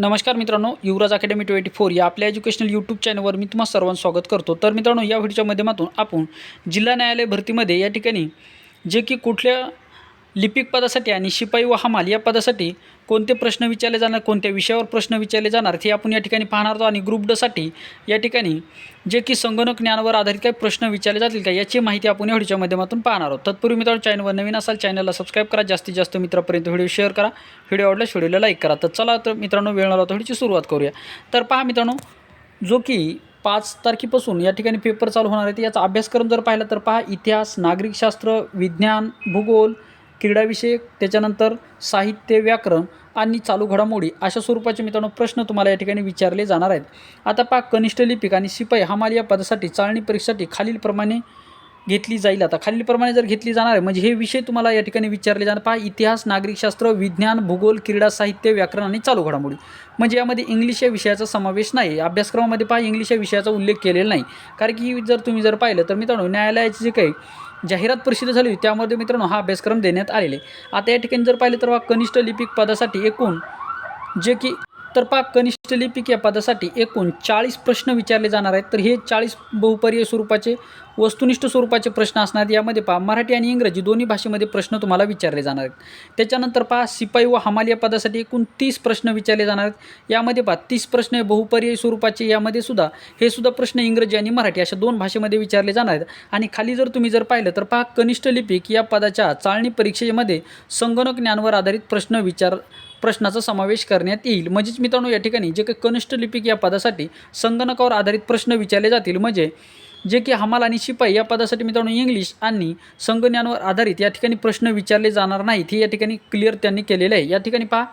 नमस्कार मित्रांनो युवराज academy twenty four या आपल्या एज्युकेशनल यूट्यूब चॅनलवर मी तुम्हाला सर्वांचं स्वागत करतो. तर मित्रांनो या व्हिडिओच्या माध्यमातून आपण जिल्हा न्यायालय भरतीमध्ये या ठिकाणी जे की कुठल्या लिपिक पदासाठी आणि शिपाई व हमाल या पदासाठी कोणते प्रश्न विचारले जाणार कोणत्या विषयावर प्रश्न विचारले जाणार हे आपण या ठिकाणी पाहणार आहोत. आणि ग्रुप डसाठी या ठिकाणी जे की संगणक ज्ञानावर आधारित काही प्रश्न विचारले जातील का याची माहिती आपण या व्हिडिओच्या माध्यमातून पाहणार आहोत. तत्पूर्वी मित्रांनो चॅनलवर नवीन असाल चॅनलला सबस्क्राईब करा. जास्तीत जास्त मित्रापर्यंत व्हिडिओ शेअर करा. व्हिडिओ आवडल्यास व्हिडिओला लाईक करा. तर चला तर मित्रांनो वेळ लागला व्हिडिओची सुरुवात करूया. तर पहा मित्रांनो जो की पाच तारखेपासून या ठिकाणी पेपर चालू होणार आहे याचा अभ्यासक्रम जर पाहिला तर पहा इतिहास नागरिकशास्त्र विज्ञान भूगोल क्रीडाविषयक त्याच्यानंतर साहित्य व्याकरण आणि चालू घडामोडी अशा स्वरूपाचे मित्रांनो प्रश्न तुम्हाला या ठिकाणी विचारले जाणार आहेत. आता पहा कनिष्ठ लिपिक आणि शिपाई हमाल या पदासाठी चालणी परीक्षेसाठी खालीलप्रमाणे घेतली जाईल. आता खालीलप्रमाणे जर घेतली जाणार आहे म्हणजे हे विषय तुम्हाला या ठिकाणी विचारले जाणार. पहा इतिहास नागरिकशास्त्र विज्ञान भूगोल क्रीडा साहित्य व्याकरण आणि चालू घडामोडी. म्हणजे यामध्ये इंग्लिश या विषयाचा समावेश नाही. अभ्यासक्रमामध्ये पहा इंग्लिश या विषयाचा उल्लेख केलेला नाही. कारण की जर तुम्ही जर पाहिलं तर मित्रांनो न्यायालयाची जे काही जाहिरात प्रसिद्ध झाली होती त्यामध्ये मित्रांनो हा अभ्यासक्रम देण्यात आलेले आहे. आता या ठिकाणी जर पाहिलं तर कनिष्ठ लिपिक पदासाठी एकूण जे की तर पहा कनिष्ठ लिपिक या पदासाठी एकूण चाळीस प्रश्न विचारले जाणार आहेत. तर हे चाळीस बहुपर्याय स्वरूपाचे वस्तुनिष्ठ स्वरूपाचे प्रश्न असणार आहेत. यामध्ये पहा मराठी आणि इंग्रजी दोन्ही भाषेमध्ये प्रश्न तुम्हाला विचारले जाणार आहेत. त्याच्यानंतर पहा सिपाई व हमाल या पदासाठी एकूण तीस प्रश्न विचारले जाणार आहेत. यामध्ये पहा तीस प्रश्न हे स्वरूपाचे यामध्ये सुद्धा हे सुद्धा प्रश्न इंग्रजी आणि मराठी अशा दोन भाषेमध्ये विचारले जाणार आहेत. आणि खाली जर तुम्ही जर पाहिलं तर पहा कनिष्ठ लिपिक या पदाच्या चाळणी परीक्षेमध्ये संगणक ज्ञानवर आधारित प्रश्न विचार प्रश्नाचा समावेश करण्यात येईल. म्हणजेच मित्रांनो या ठिकाणी जे काही कनिष्ठ लिपिक या पदासाठी संगणकावर आधारित प्रश्न विचारले जातील म्हणजे जे की हमाल आणि शिपाई या पदासाठी मित्रांनो इंग्लिश आणि संगज्ञानावर आधारित या ठिकाणी प्रश्न विचारले जाणार नाहीत. हे या ठिकाणी क्लिअर त्यांनी केलेलं आहे. या ठिकाणी पहा.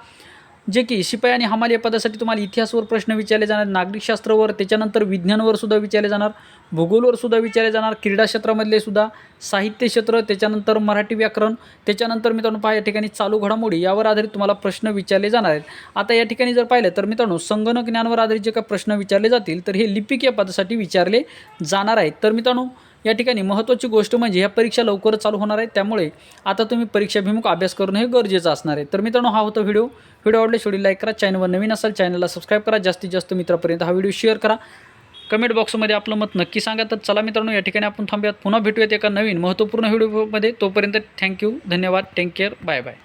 जे की शिपाई आणि हमाल या पदासाठी तुम्हाला इतिहासवर प्रश्न विचारले जाणार नागरिकशास्त्रावर त्याच्यानंतर विज्ञानवर सुद्धा विचारले जाणार भूगोलवर सुद्धा विचारले जाणार क्रीडा क्षेत्रामधले सुद्धा साहित्य क्षेत्र त्याच्यानंतर मराठी व्याकरण त्याच्यानंतर मित्रांनो पहा या ठिकाणी चालू घडामोडी यावर आधारित तुम्हाला प्रश्न विचारले जाणार आहेत. आता या ठिकाणी जर पाहिलं तर मित्रांनो संगणक ज्ञानावर आधारित जे काही प्रश्न विचारले जातील तर हे लिपिक या पदासाठी विचारले जाणार आहेत. तर मित्रांनो या ठिकाणी महत्त्वाची गोष्ट म्हणजे ह्या परीक्षा लवकरच चालू होणार आहेत त्यामुळे आता तुम्ही परीक्षाभिमुख अभ्यास करणं हे गरजेचं असणार आहे. तर मित्रांनो हा होता व्हिडिओ. व्हिडिओ आवडले शेवटी लाईक करा चॅनलवर नवीन असाल चॅनलला सबस्क्राईब करा जास्तीत जास्त मित्रापर्यंत हा व्हिडिओ शेअर करा. कमेंट बॉक्समध्ये आपलं मत नक्की सांगा. तर चला मित्रांनो या ठिकाणी आपण थांबूयात. पुन्हा भेटूयात एका नवीन महत्त्वपूर्ण व्हिडिओमध्ये. तोपर्यंत थँक्यू धन्यवाद टेक केअर बाय बाय.